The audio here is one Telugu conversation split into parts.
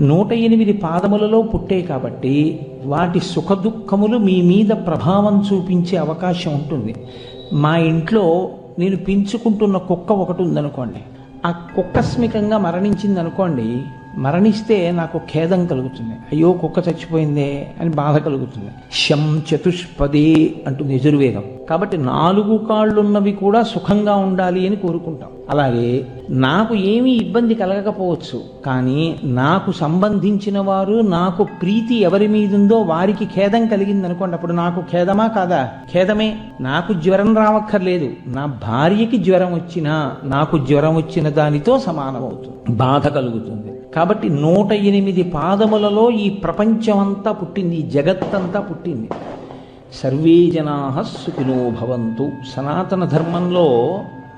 నూట ఎనిమిది పాదములలో పుట్టే కాబట్టి వాటి సుఖదుఖములు మీ మీద ప్రభావం చూపించే అవకాశం ఉంటుంది. మా ఇంట్లో నేను పెంచుకుంటున్న కుక్క ఒకటి ఉందనుకోండి. ఆ కుక్కస్మికంగా మరణించింది అనుకోండి మరణిస్తే నాకు ఖేదం కలుగుతుంది. అయ్యో కుక్క చచ్చిపోయిందే అని బాధ కలుగుతుంది. శం చతుష్పదే అంటుంది యజుర్వేదం. కాబట్టి నాలుగు కాళ్ళున్నవి కూడా సుఖంగా ఉండాలి అని కోరుకుంటాం. అలాగే నాకు ఏమీ ఇబ్బంది కలగకపోవచ్చు కానీ నాకు సంబంధించిన వారు నాకు ప్రీతి ఎవరి మీద ఉందో వారికి ఖేదం కలిగింది అనుకోండి అప్పుడు నాకు ఖేదమా కాదా? ఖేదమే. నాకు జ్వరం రావక్కర్లేదు. నా భార్యకి జ్వరం వచ్చినా నాకు జ్వరం వచ్చిన దానితో సమానమవుతుంది. బాధ కలుగుతుంది. కాబట్టి నూట ఎనిమిది పాదములలో ఈ ప్రపంచమంతా పుట్టింది ఈ జగత్తంతా పుట్టింది. సర్వే జనా సుఖినో భవంతు. సనాతన ధర్మంలో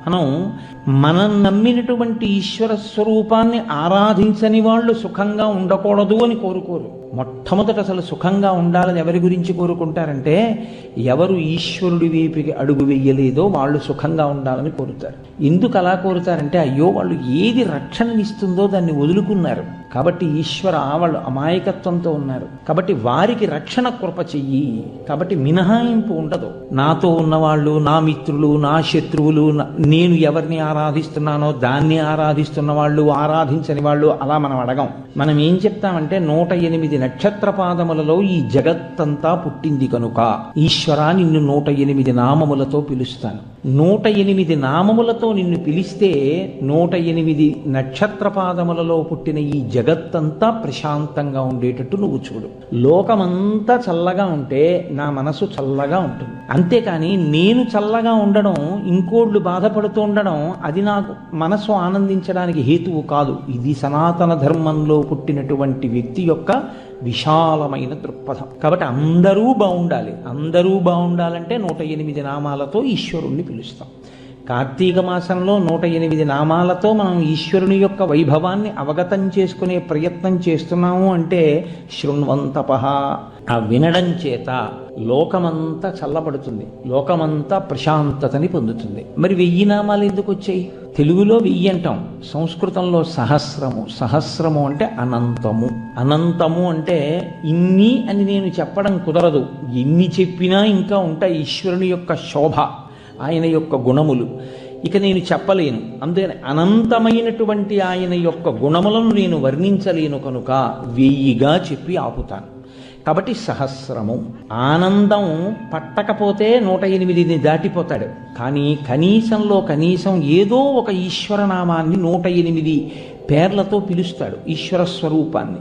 మనం మనం నమ్మినటువంటి ఈశ్వర స్వరూపాన్ని ఆరాధించని వాళ్ళు సుఖంగా ఉండకూడదు అని కోరుకోరు. మొట్టమొదట అసలు సుఖంగా ఉండాలని ఎవరి గురించి కోరుకుంటారంటే ఎవరు ఈశ్వరుడి వైపుకి అడుగు వెయ్యలేదో వాళ్ళు సుఖంగా ఉండాలని కోరుతారు. ఎందుకు అలా కోరుతారంటే అయ్యో వాళ్ళు ఏది రక్షణనిస్తుందో దాన్ని వదులుకున్నారు. కాబట్టి ఈశ్వర వాళ్ళు అమాయకత్వంతో ఉన్నారు. కాబట్టి వారికి రక్షణ కృప చెయ్యి. కాబట్టి మినహాయింపు ఉండదు. నాతో ఉన్నవాళ్ళు నా మిత్రులు నా శత్రువులు నేను ఎవరిని ఆరాధిస్తున్నానో దాన్ని ఆరాధిస్తున్న వాళ్ళు ఆరాధించని వాళ్ళు అలా మనం అడగం. మనం ఏం చెప్తామంటే నూట ఎనిమిది నక్షత్ర పాదములలో ఈ జగత్తంతా పుట్టింది కనుక. ఈశ్వర నిన్ను నూట ఎనిమిది నామములతో పిలుస్తాను. నూట ఎనిమిది నామములతో నిన్ను పిలిస్తే నూట ఎనిమిది నక్షత్ర పాదములలో పుట్టిన ఈ జగత్తంతా ప్రశాంతంగా ఉండేటట్టు నువ్వు చూడు. లోకమంతా చల్లగా ఉంటే నా మనసు చల్లగా ఉంటుంది. అంతేకాని నేను చల్లగా ఉండడం ఇంకోళ్ళు బాధపడుతూ ఉండడం అది నాకు మనసు ఆనందించడానికి హేతువు కాదు. ఇది సనాతన ధర్మంలో పుట్టినటువంటి వ్యక్తి యొక్క విశాలమైన దృక్పథం. కాబట్టి అందరూ బాగుండాలి. అందరూ బాగుండాలంటే నూట ఎనిమిది నామాలతో ఈశ్వరుణ్ణి పిలుస్తాం. కార్తీక మాసంలో నూట ఎనిమిది నామాలతో మనం ఈశ్వరుని యొక్క వైభవాన్ని అవగతం చేసుకునే ప్రయత్నం చేస్తున్నాము అంటే శృణ్వంతప ఆ వినడం చేత లోకమంతా చల్లబడుతుంది. లోకమంతా ప్రశాంతతని పొందుతుంది. మరి వెయ్యి నామాలు ఎందుకు వచ్చాయి? తెలుగులో వెయ్యి అంటాం. సంస్కృతంలో సహస్రము. సహస్రము అంటే అనంతము. అనంతము అంటే ఇన్ని అని నేను చెప్పడం కుదరదు. ఎన్ని చెప్పినా ఇంకా ఉంటాయి ఈశ్వరుని యొక్క శోభ. ఆయన యొక్క గుణములు. ఇక నేను చెప్పలేను. అందుకని అనంతమైనటువంటి ఆయన యొక్క గుణములను నేను వర్ణించలేను కనుక వెయ్యిగా చెప్పి ఆపుతాను. కాబట్టి సహస్రము ఆనందం పట్టకపోతే నూట ఎనిమిదిని దాటిపోతాడు. కానీ కనీసంలో కనీసం ఏదో ఒక ఈశ్వరనామాన్ని నూట ఎనిమిది పేర్లతో పిలుస్తాడు. ఈశ్వర స్వరూపాన్ని.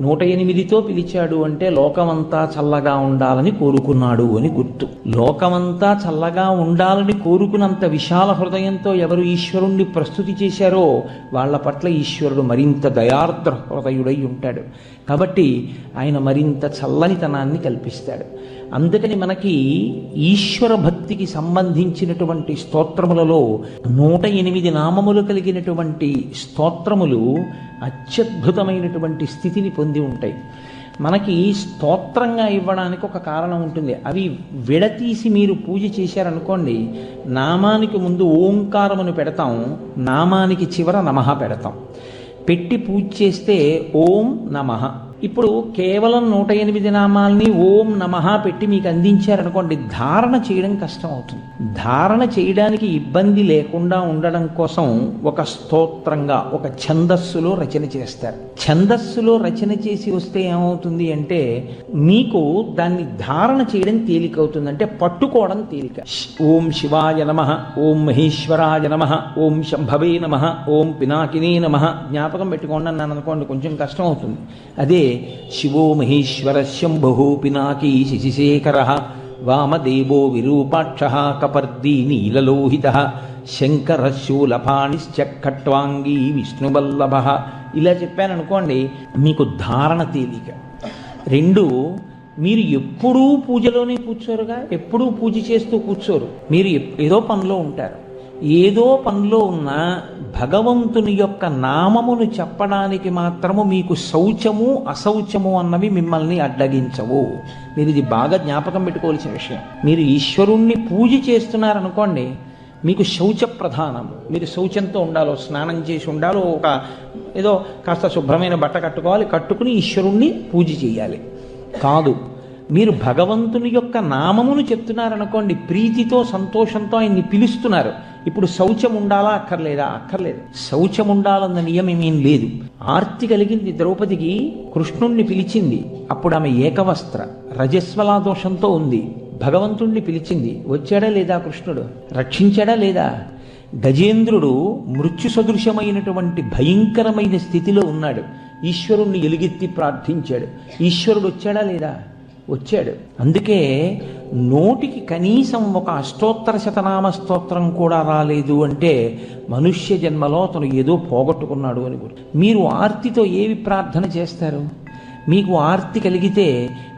నూట ఎనిమిదితో పిలిచాడు అంటే లోకమంతా చల్లగా ఉండాలని కోరుకున్నాడు అని గుర్తు. లోకమంతా చల్లగా ఉండాలని కోరుకున్నంత విశాల హృదయంతో ఎవరు ఈశ్వరుణ్ణి ప్రస్తుతి చేశారో వాళ్ళ పట్ల ఈశ్వరుడు మరింత దయార్ద్ర హృదయుడై ఉంటాడు. కాబట్టి ఆయన మరింత చల్లనితనాన్ని కల్పిస్తాడు. అందుకని మనకి ఈశ్వర భక్తికి సంబంధించినటువంటి స్తోత్రములలో నూట ఎనిమిది నామములు కలిగినటువంటి స్తోత్రములు అత్యద్భుతమైనటువంటి స్థితిని పొంది ఉంటాయి. మనకి స్తోత్రంగా ఇవ్వడానికి ఒక కారణం ఉంటుంది. అవి విడతీసి మీరు పూజ చేశారనుకోండి నామానికి ముందు ఓంకారమును పెడతాం నామానికి చివర నమః పెడతాం. పెట్టి పూజ చేస్తే ఓం నమః. ఇప్పుడు కేవలం నూట ఎనిమిది నామాల్ని ఓం నమః పెట్టి మీకు అందించారనుకోండి ధారణ చేయడం కష్టం అవుతుంది ధారణ చేయడానికి ఇబ్బంది లేకుండా ఉండడం కోసం ఒక స్తోత్రంగా ఒక ఛందస్సులో రచన చేస్తారు. ఛందస్సులో రచన చేసి వస్తే ఏమవుతుంది అంటే మీకు దాన్ని ధారణ చేయడం తేలికవుతుంది. అంటే పట్టుకోవడం తేలిక. ఓం శివాయ నమ ఓం మహేశ్వరాయ నమ ఓం శంభవే నమ ఓం పినాకినే నమ జ్ఞాపకం పెట్టుకోండి అన్నాను అనుకోండి కొంచెం కష్టం అవుతుంది అదే శివో మహేశ్వర శంభు పినాకీ శశిశేఖర వామదేవో విరూపాక్ష కపర్దీ నీలలోహిత శంకర ఖట్వాంగీ విష్ణువల్లభ. ఇలా చెప్పాననుకోండి మీకు ధారణ తేలిక. రెండు మీరు ఎప్పుడూ పూజలోనే కూర్చోరుగా? ఎప్పుడూ పూజ చేస్తూ కూర్చోరు? మీరు ఎప్- ఏదో పనిలో ఉంటారు. ఏదో పనిలో ఉన్న భగవంతుని యొక్క నామమును చెప్పడానికి మాత్రము మీకు శౌచము అశౌచము అన్నవి మిమ్మల్ని అడ్డగించవు. మీరు ఇది బాగా జ్ఞాపకం పెట్టుకోవాల్సిన విషయం. మీరు ఈశ్వరుణ్ణి పూజ చేస్తున్నారనుకోండి మీకు శౌచ ప్రధానం. మీరు శౌచంతో ఉండాలో స్నానం చేసి ఉండాలో ఒక ఏదో కాస్త శుభ్రమైన బట్ట కట్టుకోవాలి కట్టుకుని ఈశ్వరుణ్ణి పూజ చేయాలి. కాదు మీరు భగవంతుని యొక్క నామమును చెప్తున్నారనుకోండి ప్రీతితో సంతోషంతో ఆయన్ని పిలుస్తున్నారు. ఇప్పుడు శౌచం ఉండాలా అక్కర్లేదా? అక్కర్లేదు. శౌచం ఉండాలన్న నియమం ఏం లేదు. ఆర్తి కలిగింది ద్రౌపదికి కృష్ణుణ్ణి పిలిచింది. అప్పుడు ఆమె ఏకవస్త్ర రజస్వలా దోషంతో ఉంది. భగవంతుణ్ణి పిలిచింది. వచ్చాడా లేదా కృష్ణుడు? రక్షించాడా లేదా? గజేంద్రుడు మృత్యు సదృశమైనటువంటి భయంకరమైన స్థితిలో ఉన్నాడు. ఈశ్వరుణ్ణి ఎలుగెత్తి ప్రార్థించాడు. ఈశ్వరుడు వచ్చాడా లేదా? వచ్చాడు. అందుకే నోటికి కనీసం ఒక అష్టోత్తర శతనామ స్తోత్రం కూడా రాలేదు అంటే మనుష్య జన్మలో అతను ఏదో పోగొట్టుకున్నాడు అని మీరు ఆర్తితో ఏవి ప్రార్థన చేస్తారు? మీకు ఆర్తి కలిగితే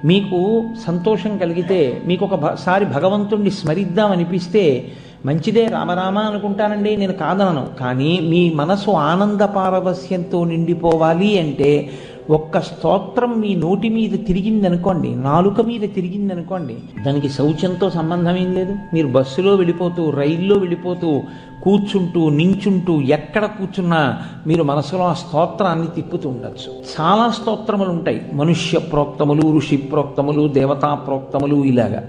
మీకు సంతోషం కలిగితే మీకు ఒకసారి భగవంతుణ్ణి స్మరిద్దామనిపిస్తే మంచిదే రామరామ అనుకుంటానండి నేను కాదనను. కానీ మీ మనసు ఆనంద పారవస్యంతో నిండిపోవాలి అంటే ఒక్క స్తోత్రం మీ నోటి మీద తిరిగిందనుకోండి నాలుక మీద తిరిగిందనుకోండి దానికి శౌచంతో సంబంధం ఏం లేదు. మీరు బస్సులో వెళ్ళిపోతూ రైల్లో వెళ్ళిపోతూ కూర్చుంటూ నించుంటూ ఎక్కడ కూర్చున్నా మీరు మనసులో ఆ స్తోత్రాన్ని తిప్పుతూ ఉండొచ్చు. చాలా స్తోత్రములు ఉంటాయి. మనుష్య ప్రోక్తములు ఋషి ప్రోక్తములు దేవతా ప్రోక్తములు ఇలాగా.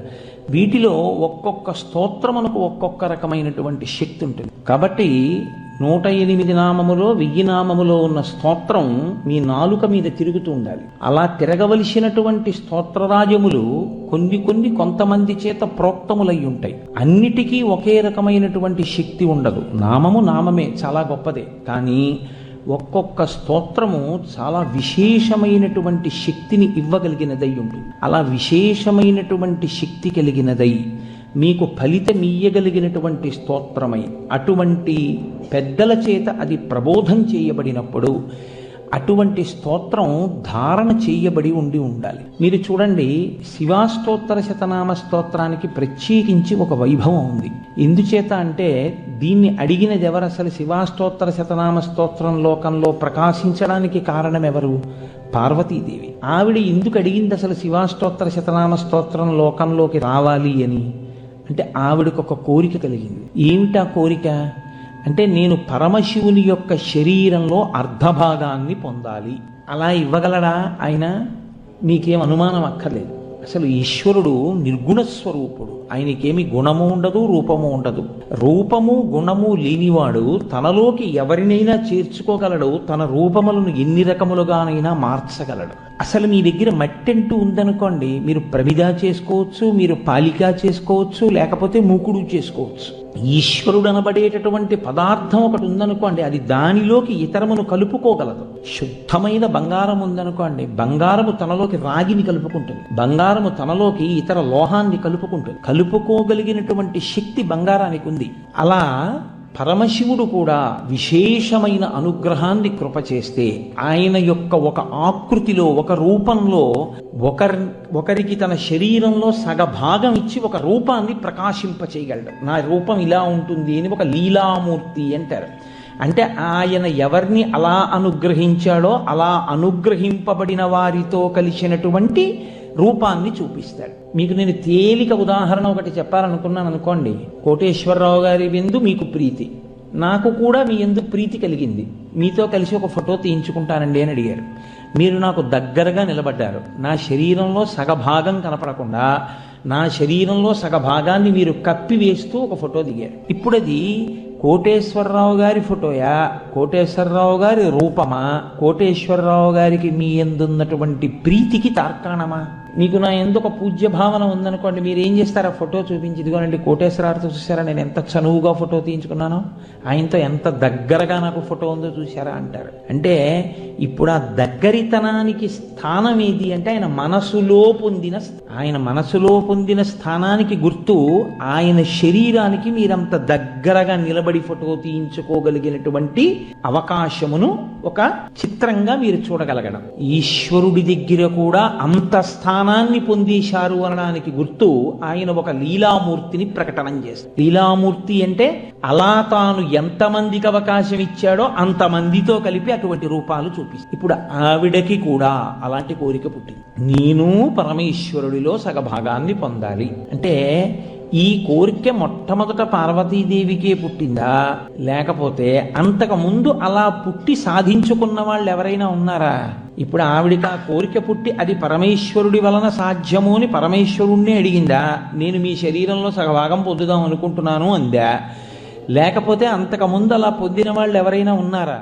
వీటిలో ఒక్కొక్క స్తోత్రమునకు ఒక్కొక్క రకమైనటువంటి శక్తి ఉంటుంది. కాబట్టి నూట ఎనిమిది నామములో వెయ్యి నామములో ఉన్న స్తోత్రం మీ నాలుక మీద తిరుగుతూ ఉండాలి. అలా తిరగవలసినటువంటి స్తోత్రరాజములు కొన్ని కొన్ని కొంతమంది చేత ప్రోక్తములై ఉంటాయి. అన్నిటికీ ఒకే రకమైనటువంటి శక్తి ఉండదు. నామము నామమే చాలా గొప్పదే. కానీ ఒక్కొక్క స్తోత్రము చాలా విశేషమైనటువంటి శక్తిని ఇవ్వగలిగినదై ఉంటుంది. అలా విశేషమైనటువంటి శక్తి కలిగినదై మీకు ఫలితం ఇయ్యగలిగినటువంటి స్తోత్రమై అటువంటి పెద్దల చేత అది ప్రబోధం చేయబడినప్పుడు అటువంటి స్తోత్రం ధారణ చేయబడి ఉండి ఉండాలి. మీరు చూడండి శివాస్తోత్తర శతనామ స్తోత్రానికి ప్రత్యేకించి ఒక వైభవం ఉంది. ఎందుచేత అంటే దీన్ని అడిగినది ఎవరు అసలు శివాష్టోత్తర శతనామ స్తోత్రం లోకంలో ప్రకాశించడానికి కారణం ఎవరు పార్వతీదేవి. ఆవిడ ఎందుకు అడిగింది అసలు శివాష్టోత్తర శతనామ స్తోత్రం లోకంలోకి రావాలి అని? అంటే ఆవిడకు ఒక కోరిక కలిగింది. ఏమిటా కోరిక? అంటే నేను పరమశివుని యొక్క శరీరంలో అర్ధభాగాన్ని పొందాలి. అలా ఇవ్వగలడా ఆయన? మీకేం అనుమానం అక్కర్లేదు. అసలు ఈశ్వరుడు నిర్గుణ స్వరూపుడు. ఆయనకేమి గుణము ఉండదు రూపము ఉండదు. రూపము గుణము లేనివాడు తనలోకి ఎవరినైనా చేర్చుకోగలడు తన రూపములను ఎన్ని రకములుగానైనా మార్చగలడు. అసలు మీ దగ్గర మట్టి అంటూ ఉందనుకోండి మీరు ప్రమిద చేసుకోవచ్చు మీరు పాలిక చేసుకోవచ్చు లేకపోతే మూకుడు చేసుకోవచ్చు. ఈశ్వరుడు అనబడేటటువంటి పదార్థం ఒకటి ఉందనుకోండి అది దానిలోకి ఇతరమును కలుపుకోగలదు. శుద్ధమైన బంగారం ఉందనుకోండి బంగారము తనలోకి రాగిని కలుపుకుంటుంది. బంగారము తనలోకి ఇతర లోహాన్ని కలుపుకుంటుంది. కలుపుకోగలిగినటువంటి శక్తి బంగారానికి ఉంది. అలా పరమశివుడు కూడా విశేషమైన అనుగ్రహాన్ని కృప చేస్తే ఆయన యొక్క ఒక ఆకృతిలో ఒక రూపంలో ఒకరి ఒకరికి తన శరీరంలో సగభాగం ఇచ్చి ఒక రూపాన్ని ప్రకాశింపచేయగలడు నా రూపం ఇలా ఉంటుంది అని ఒక లీలామూర్తి అంటారు. అంటే ఆయన ఎవరిని అలా అనుగ్రహించాడో అలా అనుగ్రహింపబడిన వారితో కలిసినటువంటి రూపాన్ని చూపిస్తాడు. మీకు నేను తేలిక ఉదాహరణ ఒకటి చెప్పాలనుకున్నాను అనుకోండి. కోటేశ్వరరావు గారి ఎందు మీకు ప్రీతి. నాకు కూడా మీ ఎందు ప్రీతి కలిగింది. మీతో కలిసి ఒక ఫోటో తీయించుకుంటానండి అని అడిగారు. మీరు నాకు దగ్గరగా నిలబడ్డారు. నా శరీరంలో సగభాగం కనపడకుండా నా శరీరంలో సగభాగాన్ని మీరు కప్పి వేస్తూ ఒక ఫోటో దిగారు. ఇప్పుడు అది కోటేశ్వరరావు గారి ఫోటోయా? కోటేశ్వరరావు గారి రూపమా? కోటేశ్వరరావు గారికి మీ ఎందున్నటువంటి ప్రీతికి తార్కాణమా? మీకు నా ఎందుకు పూజ్య భావన ఉందనుకోండి మీరు ఏం చేస్తారు? ఆ ఫోటో చూపించి ఇదిగోనండి కోటేశ్వరారితో చూసారా నేను ఎంత చనువుగా ఫోటో తీయించుకున్నాను ఆయనతో ఎంత దగ్గరగా నాకు ఫోటో ఉందో చూసారా అంటారు. అంటే ఇప్పుడు ఆ దగ్గరితనానికి స్థానం ఏది అంటే ఆయన మనసులో పొందిన ఆయన మనసులో పొందిన స్థానానికి గుర్తు ఆయన శరీరానికి మీరంత దగ్గరగా నిలబడి ఫోటో తీయించుకోగలిగినటువంటి అవకాశమును ఒక చిత్రంగా మీరు చూడగలగడం. ఈశ్వరుడి దగ్గర కూడా అంత స్థానాన్ని పొందేశారు అనడానికి గుర్తు ఆయన ఒక లీలామూర్తిని ప్రకటనం చేస్తారు లీలామూర్తి అంటే అలా తాను ఎంతమందికి అవకాశం ఇచ్చాడో అంతమందితో కలిపి అటువంటి రూపాలు చూపిస్తుంది ఇప్పుడు ఆవిడకి కూడా అలాంటి కోరిక పుట్టింది. నేను పరమేశ్వరుడిలో సగభాగాన్ని పొందాలి. అంటే ఈ కోరిక మొట్టమొదట పార్వతీదేవికే పుట్టిందా? లేకపోతే అంతకు ముందు అలా పుట్టి సాధించుకున్న వాళ్ళు ఎవరైనా ఉన్నారా? ఇప్పుడు ఆవిడికి ఆ కోరిక పుట్టి అది పరమేశ్వరుడి వలన సాధ్యము అని పరమేశ్వరుణ్ణి అడిగిందా? నేను మీ శరీరంలో సగభాగం పొందుదాం అనుకుంటున్నాను అందా? లేకపోతే అంతకుముందు అలా పొందిన వాళ్ళు ఎవరైనా ఉన్నారా?